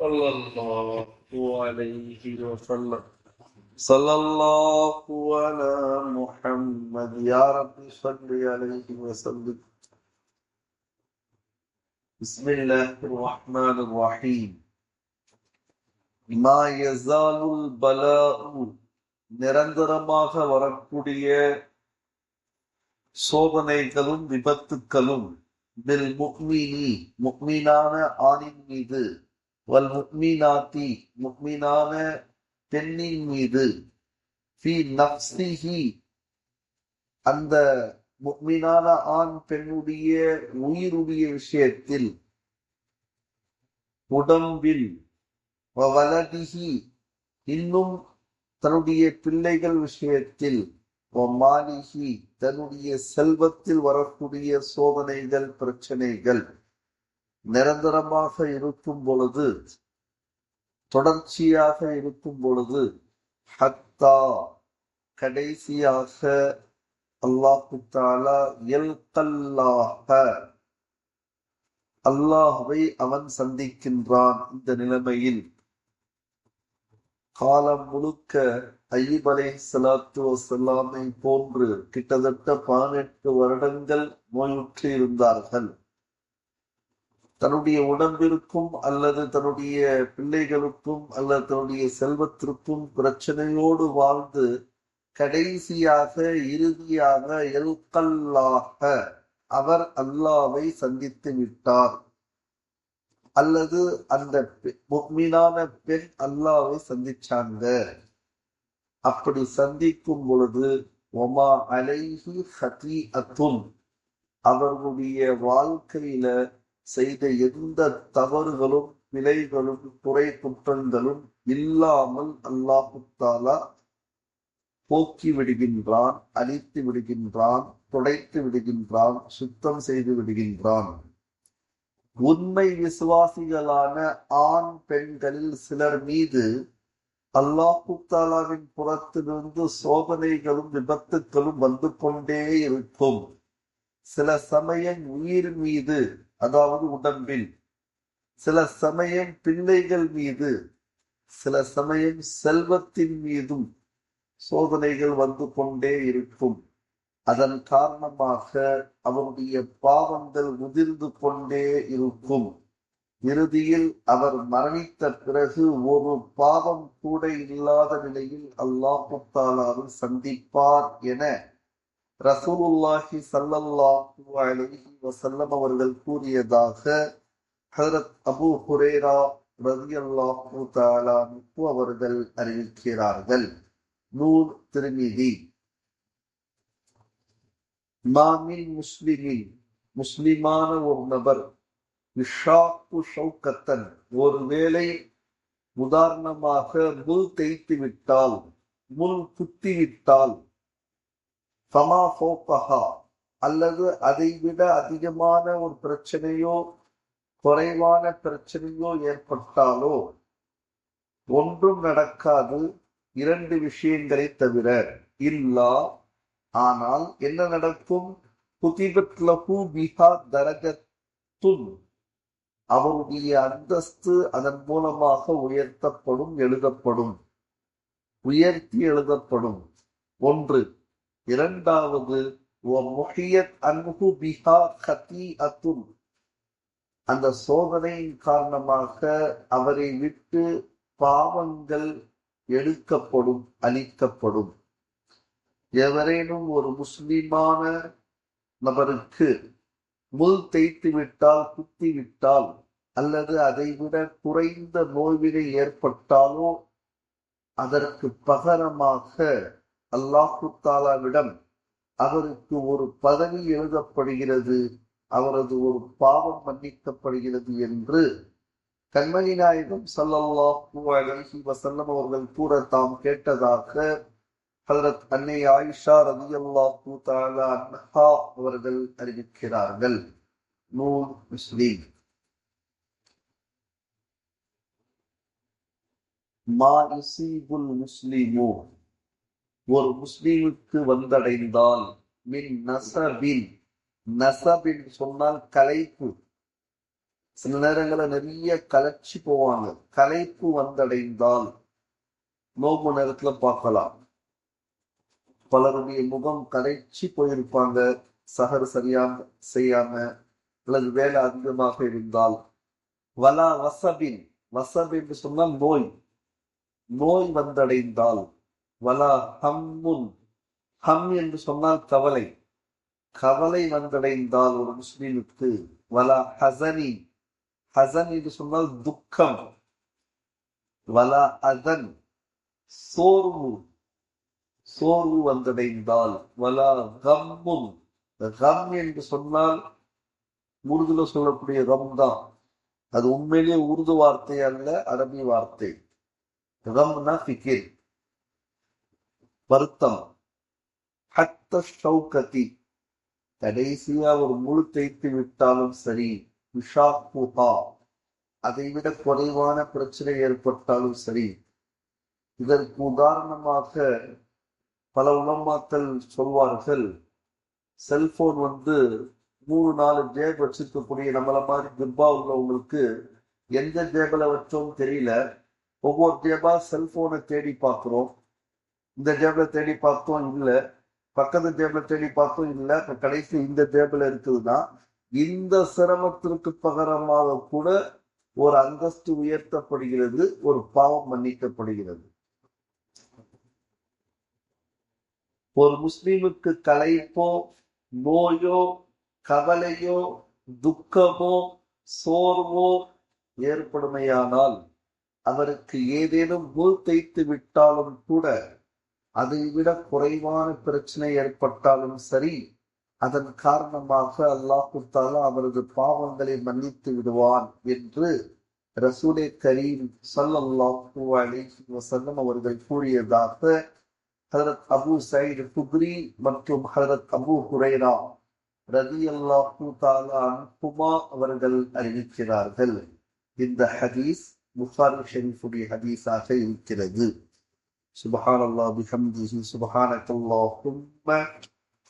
صلى الله عليه وسلم صلى الله على محمد يا رب صل عليه وسلم بسم الله الرحمن الرحيم ما يزال البلاء நிரந்தரமாக வரக்கூடிய சோதனைகளும் விபத்துக்களும் பில் முக்மினி முக்மீனான ஆணின் மீது வல் முக்மீனாத்தி முக்மீனான பெண்ணின் மீது ஃபி நப்சிஹி அந்த முக்மீனான ஆண் பெண்ணுடைய உயிருடைய விஷயத்தில் உடம்பில் வலதிஹி இன்னும் தன்னுடைய பிள்ளைகள் விஷயத்தில் மாலிகி தன்னுடைய செல்வத்தில் வரக்கூடிய சோதனைகள் பிரச்சனைகள். நிரந்தரமாக இருக்கும் பொழுது தொடர்ச்சியாக இருக்கும் பொழுது ஹத்தா கடைசியாக அல்லாஹு தாலா எல்கல்லாக அவன் சந்திக்கின்றான் இந்த நிலைமையில். காலம் முழுக்க ஐயீப் அலை சலாத்து வசல்லாமை போன்று கிட்டத்தட்ட பதினெட்டு வருடங்கள் நோயுற்று இருந்தார்கள் தன்னுடைய உடம்பிற்கும் அல்லது தன்னுடைய பிள்ளைகளுக்கும் அல்லது தன்னுடைய செல்வத்திற்கும் பிரச்சனையோடு வாழ்ந்து கடைசியாக இறுதியாக எல்கல்லாக அவர் அல்லாவை சந்தித்து விட்டார். அல்லது அந்த முக்மீனான பெண் அல்லாவை சந்திச்சாங்க. அப்படி சந்திக்கும் பொழுது ஒமா அலைஹி ஹதி அத்தும் அவர்களுடைய வாழ்க்கையில செய்த எந்த தவறுகளும் பிழைகளும் குறை குற்றங்களும் இல்லாமல் அல்லாஹுத்தாலா போக்கி விடுகின்றான் அழித்து விடுகின்றான் துடைத்து விடுகின்றான் சுத்தம் செய்து விடுகின்றான். உண்மை விசுவாசிகளான ஆண் பெண்களில் சிலர் மீது அல்லாஹுத்தாலாவின் புறத்திலிருந்து சோதனைகளும் விபத்துக்களும் வந்து கொண்டே இருக்கும். சில சமயம் உயிர் மீது அதாவது உடம்பில். சில சமயம் பிள்ளைகள் மீது சில சமயம் செல்வத்தின் மீதும் சோதனைகள் வந்து கொண்டே இருக்கும். அதன் காரணமாக அவருடைய பாவங்கள் முதிர்ந்து கொண்டே இருக்கும். இறுதியில் அவர் மரணித்த பிறகு ஒரு பாவம் கூட இல்லாத நிலையில் அல்லாஹு தாலாவை சந்திப்பார் என ரசூலுல்லாஹி சல்லல்லாஹு அலைஹி வஸல்லம் அவர்கள் கூறியதாக ஹஜரத் அபு ஹுரேரா ரலியல்லாஹு தஆலா அவர்கள் அறிவிக்கிறார்கள். நூர் திருமிதி. மாமின் முஸ்லிமின். முஸ்லிமான ஒரு நபர் இஷாக்கு ஷௌக்கத்தன் ஒருவேளை உதாரணமாக முள் தேய்த்து விட்டால் முள் குத்தி விட்டால் ஃபமா ஃபோக்கஹா அல்லது அதை விட அதிகமான ஒரு பிரச்சனையோ குறைவான பிரச்சனையோ ஏற்பட்டாலோ ஒன்றும் நடக்காது இரண்டு விஷயங்களை தவிர. இல்லா ஆனால் என்ன நடக்கும்? புதிபத் லஹு பிஹா தரகத்துன் அவருடைய அந்தஸ்து அதன் மூலமாக உயர்த்தப்படும் எழுதப்படும். உயர்த்தி எழுதப்படும். ஒன்று இரண்டாவது அந்த சோதனையின் காரணமாக அவரை விட்டு பாவங்கள் எடுக்கப்படும் அழிக்கப்படும். எவரேனும் ஒரு முஸ்லிமான நபருக்கு முள் தேய்த்து விட்டால் குத்தி விட்டால் அல்லது அதைவிட குறைந்த நோய்வினை ஏற்பட்டாலோ அதற்கு பகரமாக அல்லாஹு தாலாவிடம் அவருக்கு ஒரு பதவி எழுதப்படுகிறது அவரது ஒரு பாவம் மன்னிக்கப்படுகிறது என்று கண்மணி நாயகம் சல்லல்லாஹு அலஹி வசல்லம் அவர்கள் கூட தாம் கேட்டதாக ஹதரத் அன்னை ஆயிஷா ரலியல்லாஹு தஆலா அன்ஹா அவர்கள் அறிவிக்கிறார்கள். நூல் முஸ்லீம். மா இசீபுல் முஸ்லிமோ ஒரு முஸ்லீமுக்கு வந்தடைந்தால் மின் நசபின் நசபின் சொன்னால் கலைப்பு. சில நேரங்களில் நிறைய கலைச்சு போவாங்க. கலைப்பு வந்தடைந்தால் நோம்பு நேரத்துல பார்க்கலாம். பலருடைய முகம் கலைச்சி போயிருப்பாங்க. சகர் சரியாக செய்யாம அல்லது வேலை அதிகமாக இருந்தால். வலா வசபின் வசப் என்று சொன்னால் நோய். நோய் வந்தடைந்தால். வலா ஹம்முன் ஹம் என்று சொன்னால் கவலை. கவலை வந்தடைந்தால் ஒரு முஸ்லீமுக்கு வலா ஹசனி. ஹசன் என்று சொன்னால் துக்கம். வலா அதன் சோர்வு. சோர்வு வந்தடைந்தால். வலா கம்முன். கம் என்று சொன்னால் உருதுல சொல்லக்கூடிய கம் தான். அது உண்மையிலேயே உருது வார்த்தை அல்ல அரபி வார்த்தை. ரம்னா ஃபிகிர் வருத்தம். ஹத்த ஷௌகதி. கடைசியா ஒரு முழு தேய்த்து விட்டாலும் சரி விஷாக்குஹா அதை விட குறைவான பிரச்சனை ஏற்பட்டாலும் சரி இதற்கு உதாரணமாக பல உலமாக்கள் சொல்வார்கள் செல்போன் வந்து மூணு நாலு ஜேப் வச்சிருக்கக்கூடிய நம்மள மாதிரி குர்பா உள்ளவங்களுக்கு எந்த ஜேபில் வச்சோம் தெரியல. ஒவ்வொரு ஜேபா செல்போனை தேடி பார்க்குறோம். இந்த டேபிள தேடி பார்த்தோம் இல்லை. பக்கத்து டேபிள தேடி பார்த்தோம் இல்லை. கடைசி இந்த டேபிள் இருக்குதுன்னா இந்த சிரமத்திற்கு பகரமாக கூட ஒரு அந்தஸ்து உயர்த்தப்படுகிறது ஒரு பாவம் மன்னிக்கப்படுகிறது. ஒரு முஸ்லீமுக்கு கலைப்போ நோயோ கவலையோ துக்கமோ சோர்வோ ஏற்படுமையானால் அவருக்கு ஏதேனும் முள் தைத்து விட்டாலும் கூட அதை விட குறைவான பிரச்சனை ஏற்பட்டாலும் சரி அதன் காரணமாக அல்லாஹு தாலா அவரது பாவங்களை மன்னித்து விடுவான் என்று ரசூலே கரீம் சல்லல்லாஹு அலைஹி வசல்லம் அவர்கள் கூறியதாக ஹரத் அபு சயீத் குத்ரி மற்றும் ஹரத் அபு ஹுரைரா ரதி அல்லாஹு தாலா அன்ஹுமா அவர்கள் அறிவிக்கிறார்கள். இந்த ஹதீஸ் புகாரி ஷெரீஃபுடைய ஹதீஸாக இருக்கிறது. سبحان الله بحمده سبحانك اللهم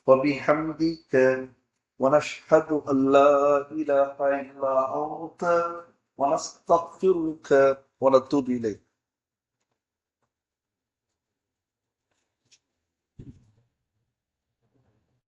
وبحمدك. ونشهد أن لا إله إلا أنت ونستغفرك ونتوب إليك.